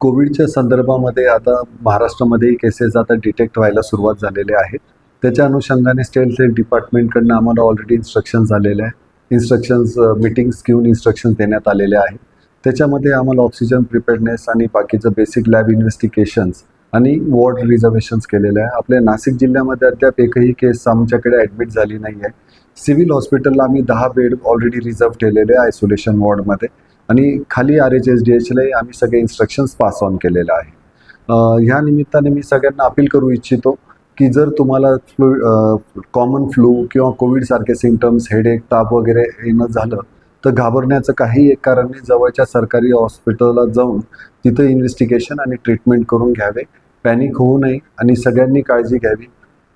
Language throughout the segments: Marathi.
कोविडच्या संदर्भामध्ये आता महाराष्ट्रामध्येही केसेस आता डिटेक्ट व्हायला सुरुवात झालेल्या आहेत. त्याच्या अनुषंगाने स्टेट हेल्थ डिपार्टमेंटकडनं आम्हाला ऑलरेडी इन्स्ट्रक्शन्स झालेले आहे इन्स्ट्रक्शन्स मिटिंग्स घेऊन इन्स्ट्रक्शन देण्यात आलेले आहेत. त्याच्यामध्ये आम्हाला ऑक्सिजन प्रिपेअरनेस आणि बाकीचं बेसिक लॅब इन्व्हेस्टिगेशन्स आणि वॉर्ड रिझर्वेशन्स केलेले आहे आपल्या नाशिक जिल्ह्यामध्ये अद्याप एकही केस आमच्याकडे ॲडमिट झाली नाही आहे सिव्हिल हॉस्पिटलला आम्ही दहा बेड ऑलरेडी रिझर्व केलेले आहे आयसोलेशन वॉर्डमध्ये आणि खाली आर एच एस डी एचलाही आम्ही सगळे इन्स्ट्रक्शन्स पास ऑन केलेलं आहे. ह्या निमित्ताने मी सगळ्यांना अपील करू इच्छितो की जर तुम्हाला फ्लू कॉमन फ्लू किंवा कोविडसारखे सिमटम्स हेडेक ताप वगैरे येणं झालं तर घाबरण्याचं काही एक कारण नाही. जवळच्या सरकारी हॉस्पिटलला जाऊन तिथं इन्व्हेस्टिगेशन आणि ट्रीटमेंट करून घ्यावे. पॅनिक होऊ नये आणि सगळ्यांनी काळजी घ्यावी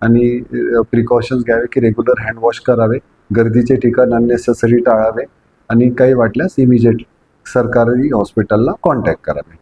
आणि प्रिकॉशन्स घ्यावे की रेग्युलर हँडवॉश करावे. गर्दीचे ठिकाण अननेसेसरी टाळावे आणि काही वाटल्यास इमिजिएट सरकारी हॉस्पिटलला कॉन्टॅक्ट करावे